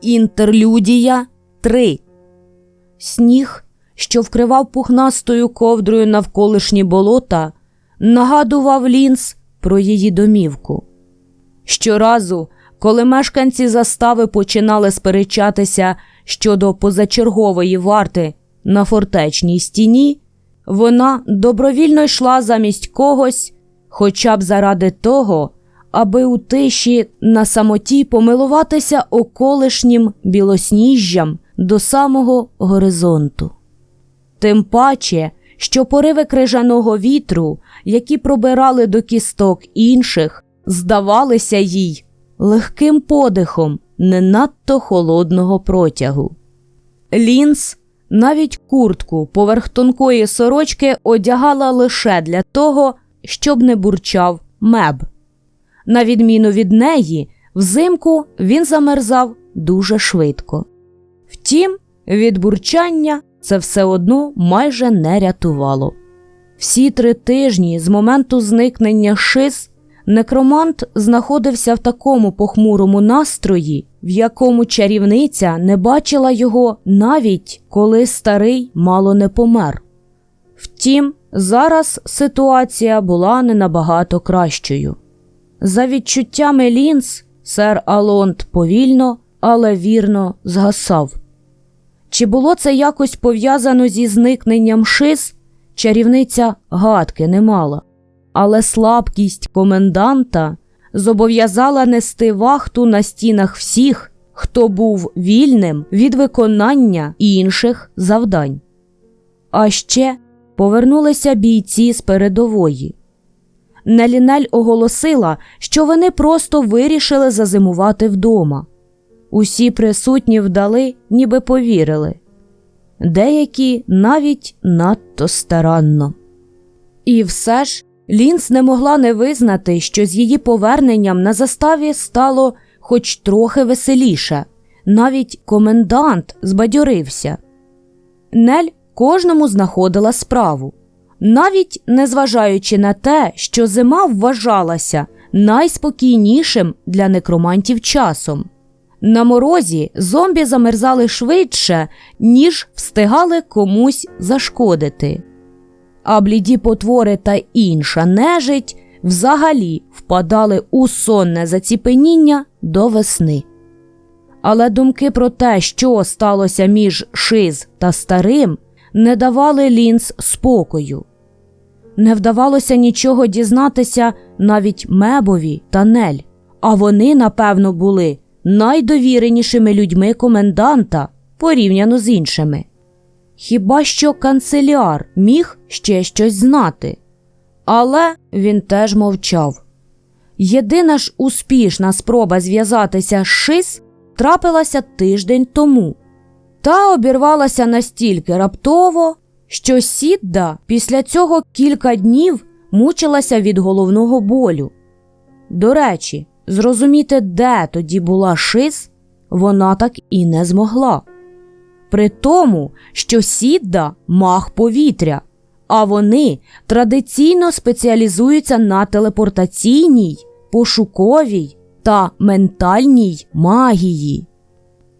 Інтерлюдія 3 Сніг, що вкривав пухнастою ковдрою навколишні болота, нагадував лінз про її домівку. Щоразу, коли мешканці застави починали сперечатися щодо позачергової варти на фортечній стіні, вона добровільно йшла замість когось, хоча б заради того, аби у тиші на самоті помилуватися околишнім білосніжжям до самого горизонту. Тим паче, що пориви крижаного вітру, які пробирали до кісток інших, здавалися їй легким подихом не надто холодного протягу. Лінс навіть куртку поверх тонкої сорочки одягала лише для того, щоб не бурчав меб. На відміну від неї, взимку він замерзав дуже швидко. Втім, від бурчання це все одно майже не рятувало. Всі три тижні з моменту зникнення шиз некромант знаходився в такому похмурому настрої, в якому чарівниця не бачила його навіть коли старий мало не помер. Втім, зараз ситуація була не набагато кращою. За відчуттями лінз, сер Алонд повільно, але вірно згасав. Чи було це якось пов'язано зі зникненням шиз, чарівниця гадки не мала, але слабкість коменданта зобов'язала нести вахту на стінах всіх, хто був вільним від виконання інших завдань. А ще повернулися бійці з передової. Нелінель оголосила, що вони просто вирішили зазимувати вдома. Усі присутні вдали, ніби повірили, деякі навіть надто старанно. І все ж Лінс не могла не визнати, що з її поверненням на заставі стало хоч трохи веселіше, навіть комендант збадьорився. Нель кожному знаходила справу, навіть незважаючи на те, що зима вважалася найспокійнішим для некромантів часом. На морозі зомбі замерзали швидше, ніж встигали комусь зашкодити. А бліді потвори та інша нежить взагалі впадали у сонне заціпеніння до весни. Але думки про те, що сталося між Шиз та старим, не давали лінз спокою. Не вдавалося нічого дізнатися навіть мебові та нель, а вони, напевно, були найдовіренішими людьми коменданта порівняно з іншими. Хіба що канцеляр міг ще щось знати, але він теж мовчав. Єдина ж успішна спроба зв'язатися з шис трапилася тиждень тому, та обірвалася настільки раптово, що Сідда після цього кілька днів мучилася від головного болю. До речі, зрозуміти, де тоді була шис, вона так і не змогла. При тому, що Сідда маг повітря, а вони традиційно спеціалізуються на телепортаційній, пошуковій та ментальній магії.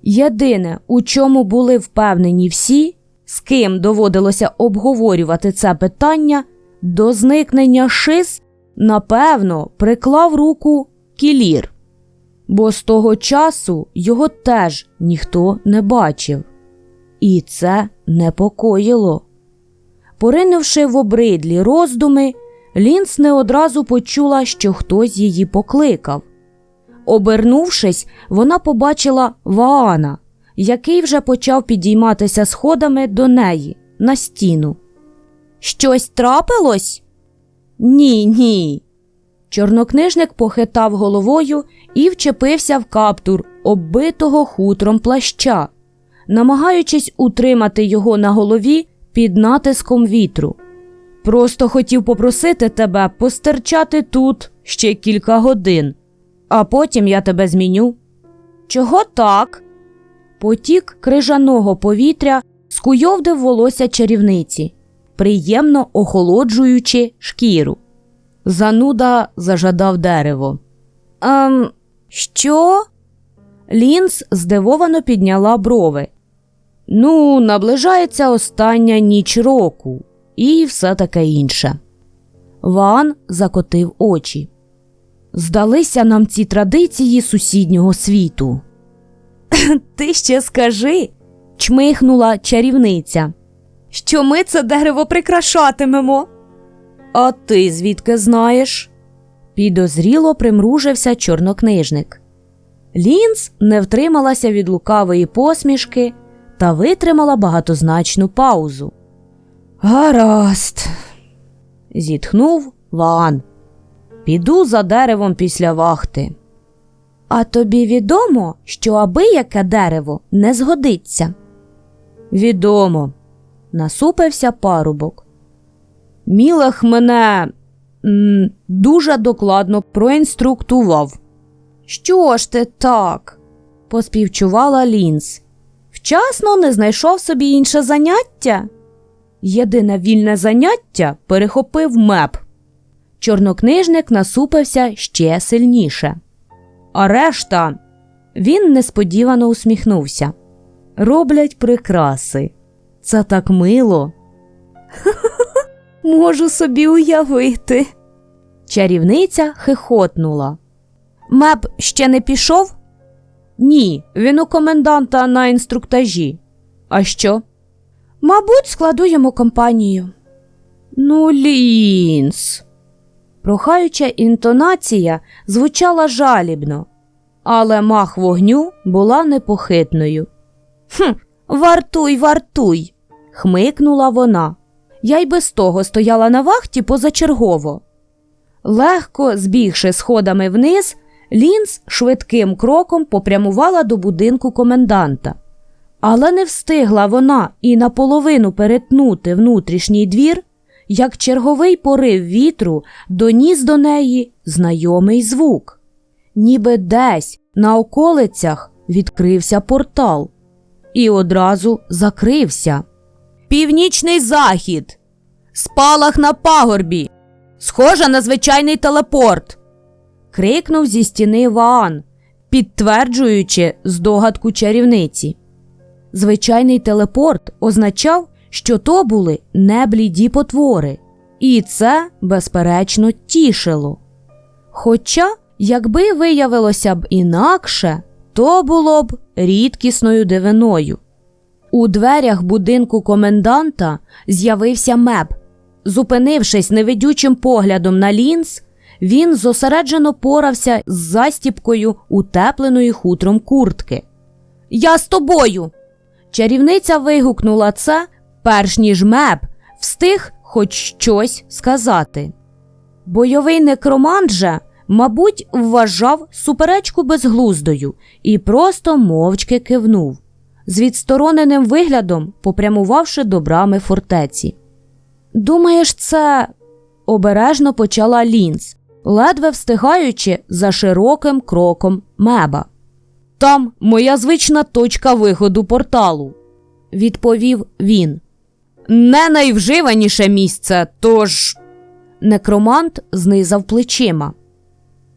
Єдине, у чому були впевнені всі, з ким доводилося обговорювати це питання, до зникнення шис, напевно, приклав руку кілір, бо з того часу його теж ніхто не бачив. І це непокоїло. Поринувши в обридлі роздуми, Лінс не одразу почула, що хтось її покликав. Обернувшись, вона побачила Ваана, який вже почав підійматися сходами до неї на стіну. Щось трапилось? Ні, ні. Чорнокнижник похитав головою і вчепився в каптур оббитого хутром плаща, намагаючись утримати його на голові під натиском вітру. Просто хотів попросити тебе постерчати тут ще кілька годин, а потім я тебе зміню. Чого так? Потік крижаного повітря скуйовдив волосся чарівниці, приємно охолоджуючи шкіру. Зануда зажадав дерево. Ем, що? Лінз здивовано підняла брови. Ну, наближається остання ніч року і все таке інше. Ван закотив очі. Здалися нам ці традиції сусіднього світу. Ти ще скажи, чмихнула чарівниця, що ми це дерево прикрашатимемо. А ти звідки знаєш? Підозріло примружився чорнокнижник. Лінз не втрималася від лукавої посмішки та витримала багатозначну паузу. Гаразд, зітхнув Ваан. Піду за деревом після вахти. А тобі відомо, що аби яке дерево не згодиться. Відомо, насупився парубок. Мілах мене м, дуже докладно проінструктував. Що ж ти так? поспівчувала Лінз. Вчасно не знайшов собі інше заняття. Єдине вільне заняття перехопив меп. Чорнокнижник насупився ще сильніше. А решта він несподівано усміхнувся. Роблять прикраси. Це так мило. Можу собі уявити. Чарівниця хихотнула. Меп ще не пішов? Ні, він у коменданта на інструктажі. А що? Мабуть, складу йому компанію. Ну, лінс. Прохаюча інтонація звучала жалібно, але мах вогню була непохитною. Хм, вартуй, вартуй, хмикнула вона. Я й без того стояла на вахті позачергово. Легко збігши сходами вниз, Лінз швидким кроком попрямувала до будинку коменданта. Але не встигла вона і наполовину перетнути внутрішній двір, як черговий порив вітру доніс до неї знайомий звук. Ніби десь на околицях відкрився портал і одразу закрився. Північний захід, спалах на пагорбі, схожа на звичайний телепорт. крикнув зі стіни Ваан, підтверджуючи здогадку чарівниці. Звичайний телепорт означав, що то були не бліді потвори, і це, безперечно, тішило. Хоча, якби виявилося б інакше, то було б рідкісною дивиною. У дверях будинку коменданта з'явився меб. Зупинившись невидючим поглядом на лінз, він зосереджено порався з застіпкою утепленої хутром куртки. Я з тобою. Чарівниця вигукнула це, перш ніж меб встиг хоч щось сказати. Бойовий некромант же, мабуть, вважав суперечку безглуздою і просто мовчки кивнув, з відстороненим виглядом попрямувавши до брами фортеці. Думаєш, це обережно почала Лінз, ледве встигаючи за широким кроком меба. Там моя звична точка виходу порталу, відповів він. Не найвживаніше місце, тож. Некромант знизав плечима.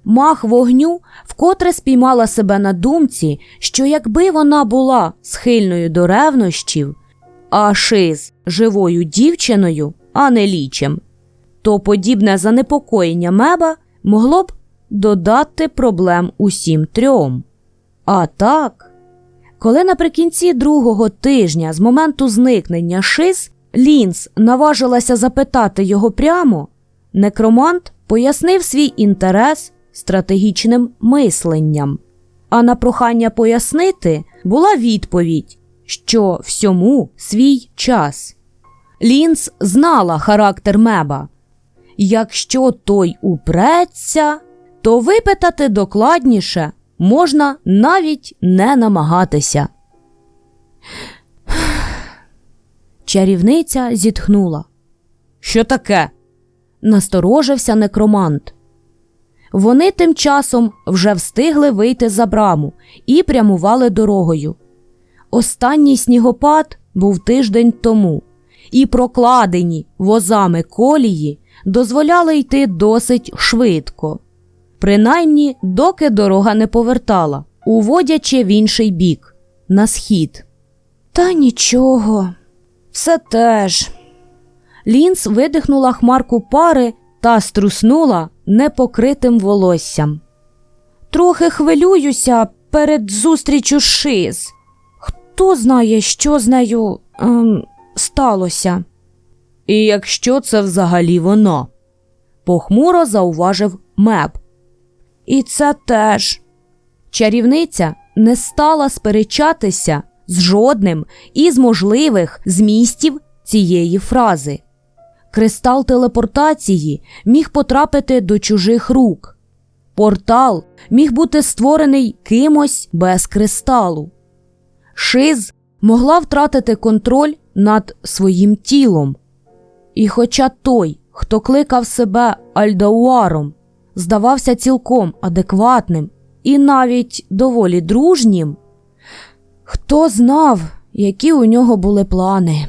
Мах вогню вкотре спіймала себе на думці, що якби вона була схильною до ревнощів, а шиз живою дівчиною, а не лічем, то подібне занепокоєння меба могло б додати проблем усім трьом. А так, коли наприкінці другого тижня з моменту зникнення шиз Лінз наважилася запитати його прямо, некромант пояснив свій інтерес стратегічним мисленням. А на прохання пояснити була відповідь, що всьому свій час. Лінз знала характер меба. Якщо той упреться, то випитати докладніше можна навіть не намагатися. Чарівниця зітхнула. Що таке? насторожився некромант. Вони тим часом вже встигли вийти за браму і прямували дорогою. Останній снігопад був тиждень тому, і прокладені возами колії дозволяли йти досить швидко, принаймні доки дорога не повертала. уводячи в інший бік, на схід. Та нічого, все теж. Лінс видихнула хмарку пари та струснула непокритим волоссям. Трохи хвилююся перед зустрічю Шиз. Хто знає, що з нею ем, сталося? І якщо це взагалі воно, похмуро зауважив Меб. І це теж. Чарівниця не стала сперечатися з жодним із можливих змістів цієї фрази. Кристал телепортації міг потрапити до чужих рук. Портал міг бути створений кимось без кристалу. Шиз могла втратити контроль над своїм тілом. І хоча той, хто кликав себе Альдауаром, здавався цілком адекватним і навіть доволі дружнім, хто знав, які у нього були плани.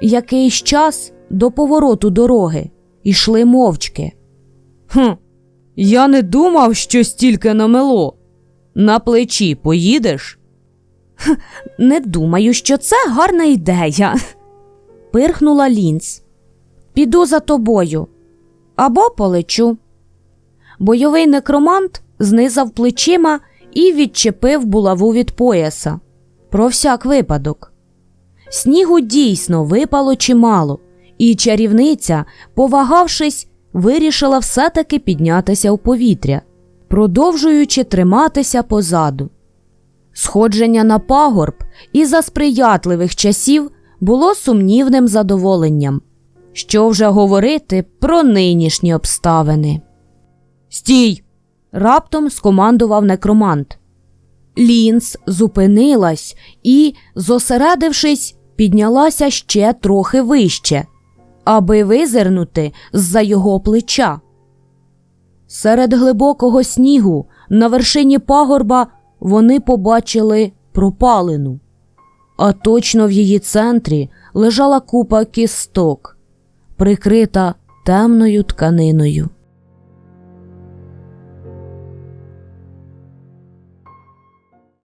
Якийсь час до повороту дороги йшли мовчки. Хм, я не думав, що стільки намело. На плечі поїдеш? Не думаю, що це гарна ідея. Пирхнула Лінц. Піду за тобою або полечу. Бойовий некромант знизав плечима і відчепив булаву від пояса. Про всяк випадок. Снігу дійсно випало чимало, і чарівниця, повагавшись, вирішила все-таки піднятися у повітря, продовжуючи триматися позаду. Сходження на пагорб і за сприятливих часів було сумнівним задоволенням. Що вже говорити про нинішні обставини. Стій! Раптом скомандував некромант. Лінс зупинилась і, зосередившись, піднялася ще трохи вище, аби визирнути з-за його плеча. Серед глибокого снігу на вершині пагорба вони побачили пропалину, а точно в її центрі лежала купа кісток, прикрита темною тканиною.